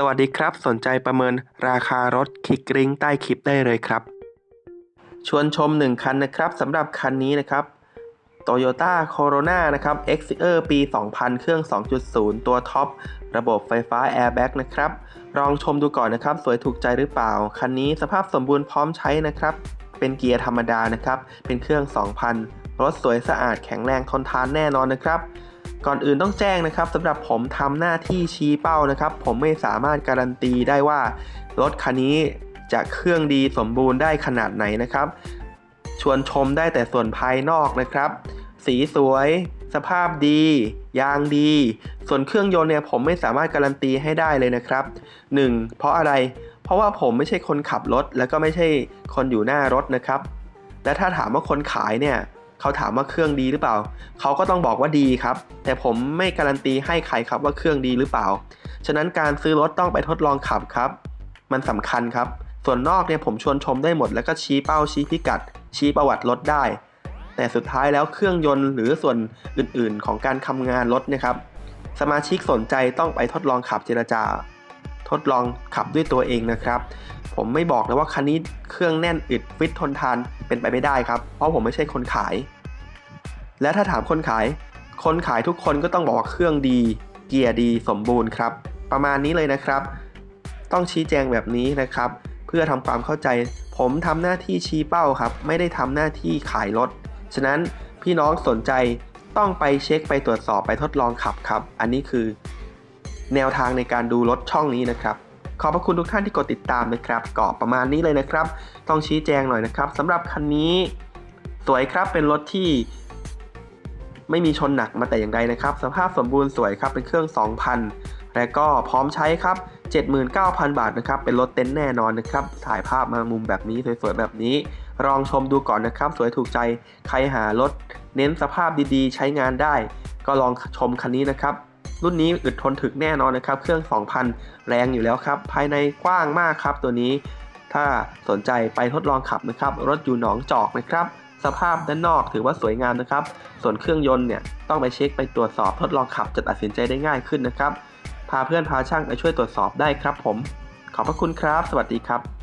สวัสดีครับ สนใจประเมินราคารถคลิกลิงก์ใต้คลิปได้เลยครับ ชวนชม 1 คันนะครับสำหรับคันนี้นะครับ Toyota Corona นะครับ x e r ปี 2000 เครื่อง 2.0 ตัวท็อประบบไฟฟ้า Airbag นะครับ ลองชมดูก่อนนะครับ สวยถูกใจหรือเปล่า คันนี้สภาพสมบูรณ์พร้อมใช้นะครับ เป็นเกียร์ธรรมดานะครับ เป็นเครื่อง 2,000 รถสวยสะอาดแข็งแรงทนทานแน่นอนนะครับ ก่อนอื่นต้องแจ้งนะครับสำหรับผมทำหน้าที่ชี้เป้านะครับ ผมไม่สามารถการันตีได้ว่ารถคันนี้จะเครื่องดีสมบูรณ์ได้ขนาดไหนนะครับ ชวนชมได้แต่ส่วนภายนอกนะครับ สีสวย สภาพดี ยางดี ส่วนเครื่องยนต์เนี่ยผมไม่สามารถการันตีให้ได้เลยนะครับ 1. เพราะอะไร เพราะว่าผมไม่ใช่คนขับรถ แล้วก็ไม่ใช่คนอยู่หน้ารถนะครับ และถ้าถามว่าคนขายเนี่ย เขาถามว่าเครื่องดีหรือเปล่า เขาก็ต้องบอกว่าดีครับ แต่ผมไม่การันตีให้ใครครับว่าเครื่องดีหรือเปล่า ฉะนั้นการซื้อรถต้องไปทดลองขับครับ มันสำคัญครับ ส่วนนอกเนี่ยผมชวนชมได้หมด แล้วก็ชี้เป้าชี้พิกัด ชี้ประวัติรถได้ แต่สุดท้ายแล้วเครื่องยนต์หรือส่วนอื่นๆ ของการทำงานรถนะครับ สมาชิกสนใจต้องไปทดลองขับเจรจา ทดลองขับด้วยตัวเองนะครับผมไม่บอกนะว่าคันนี้เครื่องแน่นอึดฟิตทนทานเป็นไปไม่ได้ครับ เพราะผมไม่ใช่คนขาย และถ้าถามคนขาย คนขายทุกคนก็ต้องบอกว่าเครื่องดี เกียร์ดีสมบูรณ์ครับ ประมาณนี้เลยนะครับ ต้องชี้แจงแบบนี้นะครับ เพื่อทำความเข้าใจ ผมทำหน้าที่ชี้เป้าครับ ไม่ได้ทำหน้าที่ขายรถ ฉะนั้นพี่น้องสนใจต้องไปเช็คไปตรวจสอบไปทดลองขับครับ อันนี้คือ แนวทางในการดูรถช่องนี้นะครับขอบพระคุณทุกท่านที่กดติดตามนะครับก็ประมาณนี้เลยนะครับ ต้องชี้แจงหน่อยนะครับสำหรับคันนี้ สวยครับเป็นรถที่ ไม่มีชนหนักมาแต่อย่างใดนะครับ สภาพสมบูรณ์สวยครับ เป็นเครื่อง 2,000 และก็พร้อมใช้ครับ 79,000 บาทนะครับ เป็นรถเต็นท์แน่นอนนะครับ ถ่ายภาพมามุมแบบนี้สวยๆแบบนี้ ลองชมดูก่อนนะครับ สวยถูกใจ ใครหารถ เน้นสภาพดีๆ ใช้งานได้ ก็ลองชมคันนี้นะครับ รุ่นนี้อึดทนถึกแน่นอนนะครับ เครื่อง 2,000 แรงอยู่แล้วครับ ภายในกว้างมากครับตัวนี้ ถ้าสนใจไปทดลองขับนะครับ รถอยู่หนองจอกนะครับ สภาพด้านนอกถือว่าสวยงามนะครับ ส่วนเครื่องยนต์เนี่ยต้องไปเช็คไปตรวจสอบทดลองขับจะตัดสินใจได้ง่ายขึ้นนะครับ พาเพื่อนพาช่างไปช่วยตรวจสอบได้ครับผม ขอบพระคุณครับ สวัสดีครับ